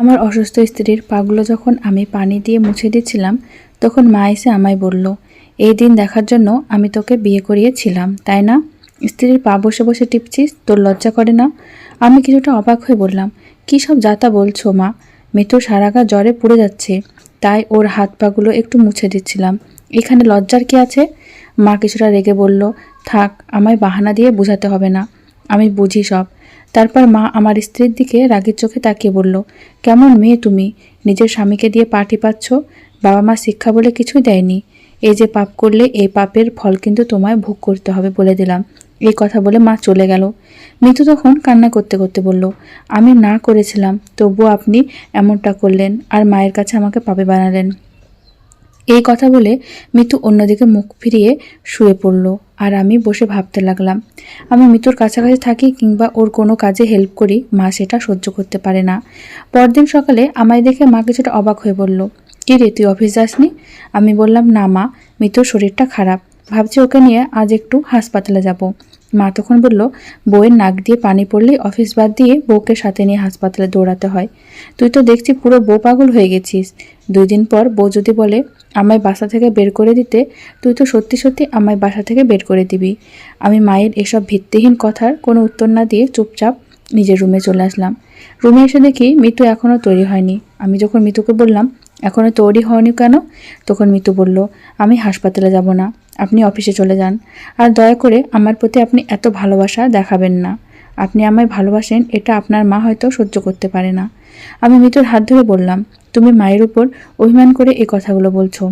আমার অসুস্থ স্ত্রীর পাগুলো যখন আমি পানি দিয়ে মুছে দিচ্ছিলাম তখন মা এসে আমায় বলল, এই দিন দেখার জন্য আমি তোকে বিয়ে করিয়েছিলাম, তাই না? স্ত্রীর পা বসে বসে টিপছিস, তোর লজ্জা করে না? আমি কিছুটা অবাক হয়ে বললাম, কী সব যাতা বলছো মা? মৃত্যু সারাগা জ্বরে পুড়ে যাচ্ছে, তাই ওর হাত পাগুলো একটু মুছে দিচ্ছিলাম। এখানে লজ্জার কি আছে? মা কিছুটা রেগে বলল, থাক, আমায় বাহানা দিয়ে বোঝাতে হবে না। আমি বুঝি সব। তারপর মা আমার স্ত্রীর দিকে রাগের চোখে তাকিয়ে বলল, কেমন মেয়ে তুমি? নিজের স্বামীকে দিয়ে পা টিপাচ্ছ বাবা মা শিক্ষা বলে কিছুই দেয়নি। এই যে পাপ করলে এই পাপের ফল কিন্তু তোমায় ভোগ করতে হবে বলে দিলাম। এই কথা বলে মা চলে গেল। মিতু তখন কান্না করতে করতে বলল, আমি না করেছিলাম, তবুও আপনি এমনটা করলেন আর মায়ের কাছে আমাকে পাপে বানালেন। এই কথা বলে মিতু অন্যদিকে মুখ ফিরিয়ে শুয়ে পড়ল, আর আমি বসে ভাবতে লাগলাম, আমি মিতুর কাছাকাছি থাকি কিংবা ওর কোনো কাজে হেল্প করি, মা সেটা সহ্য করতে পারে না। পরদিন সকালে আমায় দেখে মা কিছুটা অবাক হয়ে বলল, কি রে, তুই অফিস যাসনি? আমি বললাম, না মা, মিতুর শরীরটা খারাপ। ভাবছি ওকে নিয়ে আজ একটু হাসপাতালে যাব। মা তখন বলল, বউয়ের নাক দিয়ে পানি পড়লেই অফিস বাদ দিয়ে বউকে সাথে নিয়ে হাসপাতালে দৌড়াতে হয়। তুই তো দেখছি পুরো বউ পাগল হয়ে গেছিস। দুই দিন পর বউ যদি বলে, আমায় বাসা থেকে বের করে দিতে, তুই তো সত্যি সত্যি আমায় বাসা থেকে বের করে দিবি। আমি মায়ের এসব ভিত্তিহীন কথার কোনো উত্তর না দিয়ে চুপচাপ নিজের রুমে চলে আসলাম। রুমে এসে দেখি মিতু এখনও তৈরি হয়নি। আমি যখন মিতুকে বললাম এখনও তৈরি হয়নি কেন? তখন মিতু বলল, আমি হাসপাতালে যাব না। আপনি অফিসে চলে যান। আর দয়া করে আমার প্রতি আপনি এত ভালোবাসা দেখাবেন না। আপনি আমায় ভালোবাসেন, এটা আপনার মা হয়তো সহ্য করতে পারে না। আমি মিতুর হাত ধরে বললাম, তুমি মায়ের উপর অভিমান করে এই কথাগুলো বলছো।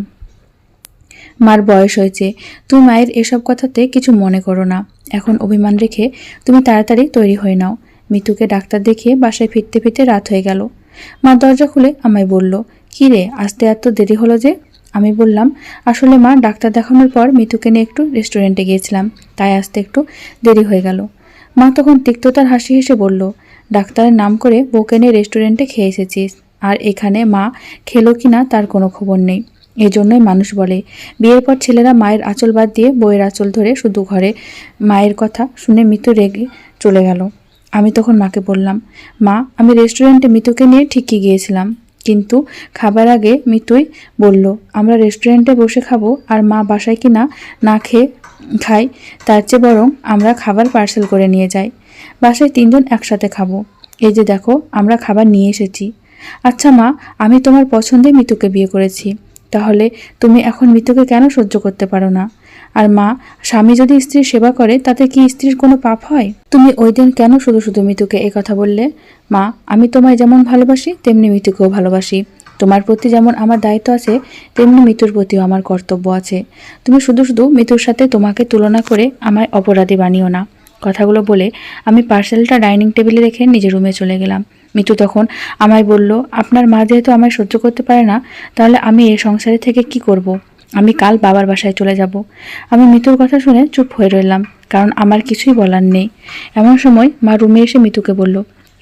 মার বয়স হয়েছে। তুমি মায়ের এসব কথাতে কিছু মনে করো না। এখন অভিমান রেখে তুমি তাড়াতাড়ি তৈরি হয়ে নাও। মিতুকে ডাক্তার দেখিয়ে বাসায় ফিরতে ফিরতে রাত হয়ে গেল। মা দরজা খুলে আমায় বলল, কী রে, আসতে এত দেরি হলো যে? আমি বললাম, আসলে মা, ডাক্তার দেখানোর পর মিতুকে নিয়ে একটু রেস্টুরেন্টে গিয়েছিলাম, তাই আসতে একটু দেরি হয়ে গেল। মা তখন তিক্ততার হাসি হেসে বলল, ডাক্তারের নাম করে বউকে নিয়ে রেস্টুরেন্টে খেয়ে এসেছিস, আর এখানে মা খেলো কি না তার কোনো খবর নেই। এই জন্যই মানুষ বলে, বিয়ের পর ছেলেরা মায়ের আঁচল বাদ দিয়ে বইয়ের আঁচল ধরে শুধু ঘরে মায়ের কথা শুনে মৃত্যু রেগে চলে গেল। আমি তখন মাকে বললাম, মা, আমি রেস্টুরেন্টে মিতুকে নিয়ে ঠিকই গিয়েছিলাম। কিন্তু খাবার আগে মিতুই বলল, আমরা রেস্টুরেন্টে বসে খাব আর মা বাসায় কিনা না খেয়ে খাই, তার চেয়ে বরং আমরা খাবার পার্সেল করে নিয়ে যাই। বাসায় তিনজন একসাথে খাব। এই যে দেখো, আমরা খাবার নিয়ে এসেছি। আচ্ছা মা, আমি তোমার পছন্দে মিতুকে বিয়ে করেছি। তাহলে তুমি এখন মিতুকে কেন সহ্য করতে পারো না? আর মা, স্বামী যদি স্ত্রীর সেবা করে, তাতে কি স্ত্রীর কোনো পাপ হয়? তুমি ওই দিন কেন শুধু শুধু মিতুকে কথা বললে? মা, আমি তোমায় যেমন ভালোবাসি, তেমনি মিতুকেও ভালোবাসি। তোমার প্রতি যেমন আমার দায়িত্ব আছে, তেমনি মিতুর প্রতিও আমার কর্তব্য আছে। তুমি শুধু শুধু মিতুর সাথে তোমাকে তুলনা করে আমায় অপরাধী বানিও না। কথাগুলো বলে আমি পার্সেলটা ডাইনিং টেবিলে রেখে নিজের রুমে চলে গেলাম। মিতু তখন আমায় বলল, আপনার মা যেহেতু আমায় সহ্য করতে পারে না, তাহলে আমি এই সংসারে থেকে কি করব। আমি কাল বাবার বাসায় চলে যাব। আমি মিতুর কথা শুনে চুপ হয়ে রইলাম, কারণ আমার কিছুই বলার নেই। এমন সময় মা রুমে এসে মিতুকে বলল,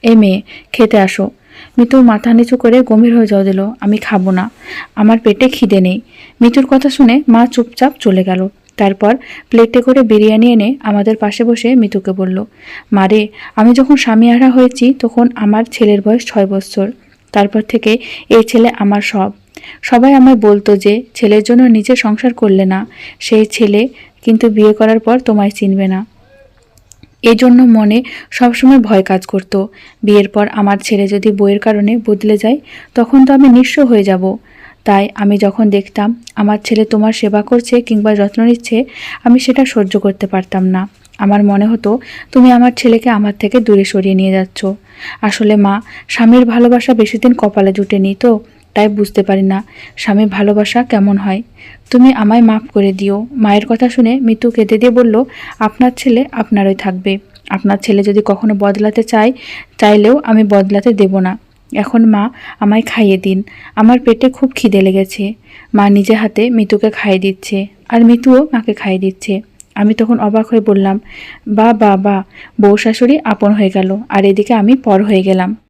এ মেয়ে, খেতে আসো। মিতু মাথা নিচু করে গম্ভীর হয়ে যাওয়া দিল, আমি খাব না। আমার পেটে খিদে নেই। মিতুর কথা শুনে মা চুপচাপ চলে গেল। তারপর প্লেটে করে বিরিয়ানি এনে আমাদের পাশে বসে মিতুকে বলল মারে আমি যখন স্বামী হারা হয়েছি তখন আমার ছেলের বয়স ছয় বছর। তারপর থেকে এই ছেলে আমার সব। সবাই আমায় বলতো যে, ছেলের জন্য নিজে সংসার করলে না। সেই ছেলে কিন্তু বিয়ে করার পর তোমায় চিনবে না। এই জন্য মনে সবসময় ভয় কাজ করত। বিয়ের পর আমার ছেলে যদি বইয়ের কারণে বদলে যায়, তখন তো আমি নিঃস্ব হয়ে যাব। তাই আমি যখন দেখতাম আমার ছেলে তোমার সেবা করছে কিংবা যত্ন নিচ্ছে, আমি সেটা সহ্য করতে পারতাম না। আমার মনে হতো, তুমি আমার ছেলেকে আমার থেকে দূরে সরিয়ে নিয়ে যাচ্ছ। আসলে মা, স্বামীর ভালোবাসা বেশি দিন কপালে জুটেনি তো। তাই বুঝতে পারি না স্বামীর ভালোবাসা কেমন হয়? তুমি আমায় মাফ করে দিও। মায়ের কথা শুনে মিতু কেঁদে দিয়ে বলল, আপনার ছেলে আপনারই থাকবে। আপনার ছেলে যদি কখনো বদলাতে চায়, চাইলেও আমি বদলাতে দেব না। এখন মা, আমায় খাইয়ে দিন। আমার পেটে খুব খিদে লেগেছে। মা নিজে হাতে মিতুকে খাইয়ে দিচ্ছে, আর মিতুও মাকে খাইয়ে দিচ্ছে। আমি তখন অবাক হয়ে বললাম বা বা বা বউ শাশুড়ি আপন হয়ে গেল, আর এদিকে আমি পর হয়ে গেলাম।